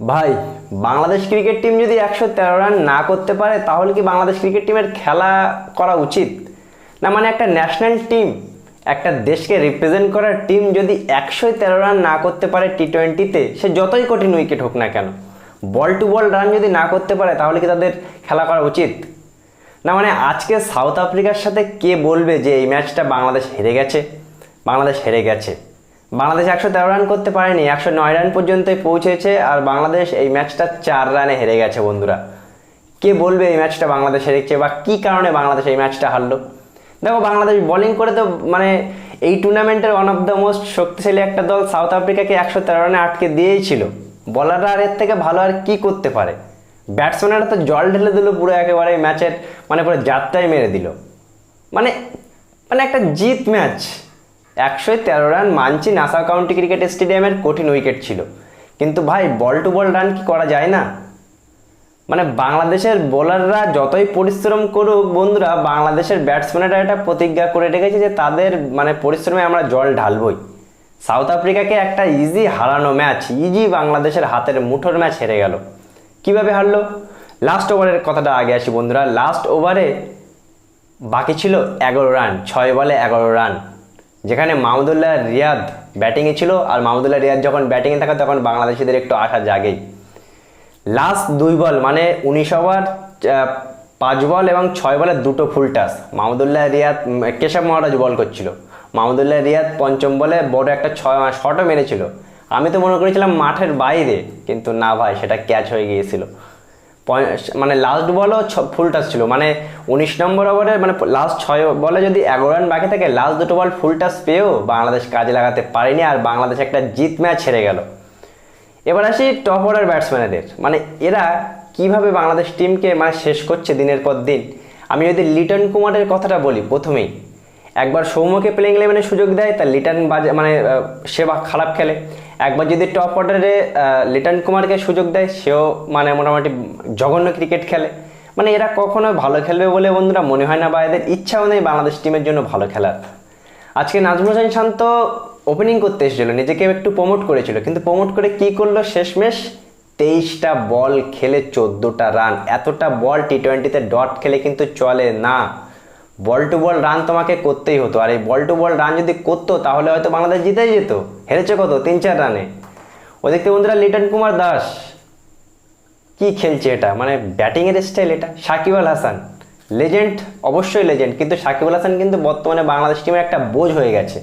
ভাই, Bangladesh cricket team যদি একশো তেরো রান না করতে পারে, তাহলে কি বাংলাদেশ ক্রিকেট টিমের খেলা করা উচিত? না মানে একটা ন্যাশনাল টিম একটা দেশকে রিপ্রেজেন্ট করার টিম যদি একশো তেরো রান না করতে পারে টি টোয়েন্টিতে সে যতই কঠিন উইকেট হোক না কেন বল টু বল রান যদি না করতে পারে, তাহলে কি তাদের খেলা করা উচিত? না মানে আজকে সাউথ আফ্রিকার সাথে কে বলবে যে এই ম্যাচটা বাংলাদেশ হেরে গেছে? বাংলাদেশ হেরে গেছে। বাংলাদেশ একশো তেরো রান করতে পারেনি, একশো নয় রান পর্যন্তই পৌঁছেছে আর বাংলাদেশ এই ম্যাচটা চার রানে হেরে গেছে বন্ধুরা। কে বলবে এই ম্যাচটা বাংলাদেশ হেরেছে বা কী কারণে বাংলাদেশ এই ম্যাচটা হারলো? দেখো, বাংলাদেশ বোলিং করে তো মানে এই টুর্নামেন্টের ওয়ান অফ দ্য মোস্ট শক্তিশালী একটা দল সাউথ আফ্রিকাকে একশো তেরো রানে আটকে দিয়েই ছিল। বলাররা আর এর থেকে ভালো আর কি করতে পারে? ব্যাটসম্যানরা তো জল ঢেলে দিল পুরো একেবারে ম্যাচের মানে পুরো যাত্রাই মেরে দিল। মানে মানে একটা জিত ম্যাচ একশো তেরো রান মানছি নাসা কাউন্টি ক্রিকেট স্টেডিয়ামের কঠিন উইকেট ছিল। কিন্তু ভাই, বল টু বল রান কি করা যায় না? মানে বাংলাদেশের বোলাররা যতই পরিশ্রম করুক বন্ধুরা, বাংলাদেশের ব্যাটসম্যানেরা এটা প্রতিজ্ঞা করে রেখেছে যে তাদের মানে পরিশ্রমে আমরা জল ঢালবই। সাউথ আফ্রিকাকে একটা ইজি হারানো ম্যাচ ইজি বাংলাদেশের হাতের মুঠোর ম্যাচ হেরে গেল। কীভাবে হারলো? লাস্ট ওভারের কথাটা আগে আসি বন্ধুরা। লাস্ট ওভারে বাকি ছিল এগারো রান, ছয় বলে এগারো রান। যেখানে মাহমুদুল্লাহ রিয়াদ ব্যাটিংয়ে ছিল, আর মাহমুদুল্লাহ রিয়াদ যখন ব্যাটিংয়ে থাকে, তখন বাংলাদেশিদের একটু আশা জাগেই লাস্ট দুই বল মানে উনিশ ওভার পাঁচ বল এবং ছয় বলে দুটো ফুল টাস মাহমুদুল্লাহ রিয়াদ কেশব মহারাজ বল করছিল। মাহমুদুল্লাহ রিয়াদ পঞ্চম বলে বড় একটা ছয় শটও মেরেছিল। আমি তো মনে করেছিলাম মাঠের বাইরে, কিন্তু না ভাই, সেটা ক্যাচ হয়ে গিয়েছিল। মানে লাস্ট বলও ফুল টাচ ছিল। মানে উনিশ নম্বর ওভারে মানে লাস্ট ছয় বলে যদি এগারো রান বাকি থাকে লাস্ট দুটো বল ফুল টাচ পেয়েও বাংলাদেশ কাজে লাগাতে পারেনি আর বাংলাদেশ একটা জিত ম্যাচ হেরে গেল। এবার আসি টপ অর্ডার ব্যাটসম্যানদের মানে এরা কীভাবে বাংলাদেশ টিমকে মানে শেষ করছে দিনের পর দিন? আমি যদি লিটন কুমারের কথাটা বলি প্রথমেই, একবার সৌম্যকে প্লেইং ইলেভেনে সুযোগ দেয়, তা লিটন বাজে মানে সেবা খারাপ খেলে। একবার যদি টপ অর্ডারে লিটন কুমারকে সুযোগ দেয়, সেও মানে মোটামুটি জঘন্য ক্রিকেট খেলে। মানে এরা কখনো ভালো খেলবে বলে বন্ধুরা মনে হয় না বা এদের ইচ্ছাও নেই বাংলাদেশ টিমের জন্য ভালো খেলার। আজকে নাজমুল হোসেন শান্ত ওপেনিং করতে এসেছিল, নিজেকে একটু প্রমোট করেছিল, কিন্তু প্রমোট করে কি করল শেষমেশ? তেইশটা বল খেলে চোদ্দোটা রান এতটা বল টি টোয়েন্টিতে ডট খেলে কিন্তু চলে না। বল টু বল রান তোমাকে করতেই হতো। আর এই বল টু বল রান যদি করতো, তাহলে হয়তো বাংলাদেশ জিতেই যেত। হেরেছে কত? তিন চার রানে ওদিকে বন্ধুরা, লিটন কুমার দাস কি খেলছে এটা? মানে ব্যাটিংয়ের স্টাইল এটা। সাকিব আল হাসান। লেজেন্ড অবশ্যই লেজেন্ড কিন্তু সাকিব আল হাসান কিন্তু বর্তমানে বাংলাদেশ টিমের একটা বোঝ হয়ে গেছে।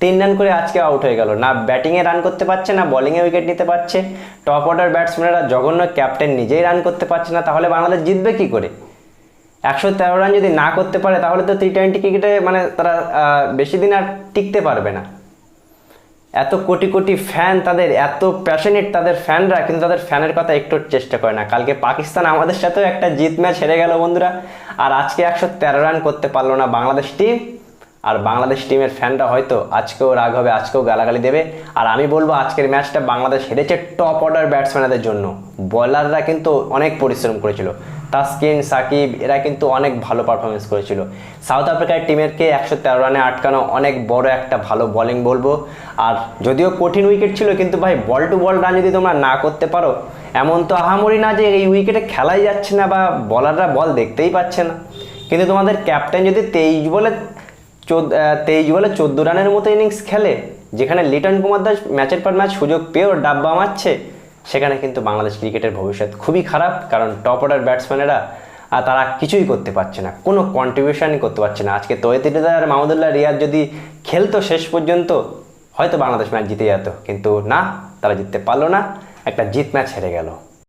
তিন রান করে আজকে আউট হয়ে গেল। না ব্যাটিংয়ে রান করতে পারছে, না বলিংয়ে উইকেট নিতে পারছে। টপ অর্ডার ব্যাটসম্যানরা জঘন্য ক্যাপ্টেন নিজেই রান করতে পারছে না। তাহলে বাংলাদেশ জিতবে কি করে? একশো তেরো রান যদি না করতে পারে, তাহলে তো টি টোয়েন্টি ক্রিকেটে মানে তারা বেশি দিন আর টিকতে পারবে না। এত কোটি কোটি ফ্যান তাদের, এত প্যাশনেট তাদের ফ্যানরা কিন্তু তাদের ফ্যানের কথা একটু চেষ্টা করে না। কালকে পাকিস্তান আমাদের সাথেও একটা জিত ম্যাচ হেরে গেল বন্ধুরা, আর আজকে একশো তেরো রান করতে পারল না বাংলাদেশ টিম আর বাংলাদেশ টিমের ফ্যানরা হয়তো আজকেও রাগ হবে, আজকেও গালাগালি দেবে। আর আমি বলব, আজকের ম্যাচটা বাংলাদেশ হেরেছে টপ অর্ডার ব্যাটসম্যানদের জন্য। বলাররা কিন্তু অনেক পরিশ্রম করেছিল। তাসকিন, সাকিব, এরা কিন্তু অনেক ভালো পারফরমেন্স করেছিল। সাউথ আফ্রিকার টিমেরকে একশো তেরো রানে আটকানো অনেক বড় একটা ভালো বলিং বলব। আর যদিও কঠিন উইকেট ছিল, কিন্তু ভাই বল টু বল রান যদি তোমরা না করতে পারো, এমন তো আহামরি না যে এই উইকেটে খেলাই যাচ্ছে না বা বলাররা বল দেখতেই পাচ্ছে না। কিন্তু তোমাদের ক্যাপ্টেন যদি তেইশ বলে চোদ্দ তেইশ বলে চোদ্দ রানের মতো ইনিংস খেলে, যেখানে লিটন কুমার দাস ম্যাচের পর ম্যাচ সুযোগ পেয়েও ডাব্বা মারছে সেখানে কিন্তু বাংলাদেশ ক্রিকেটের ভবিষ্যৎ খুবই খারাপ, কারণ টপ অর্ডার ব্যাটসম্যানেরা আর তারা কিছুই করতে পারছে না, কোনো কন্ট্রিবিউশনই করতে পারছে না। আজকে তোয়েতিদার আর মাহমুদুল্লাহ রিয়াদ যদি খেলতো শেষ পর্যন্ত, হয়তো বাংলাদেশ ম্যাচ জিতে যেত, কিন্তু না, তারা জিততে পারল না, একটা জিত ম্যাচ হেরে গেল।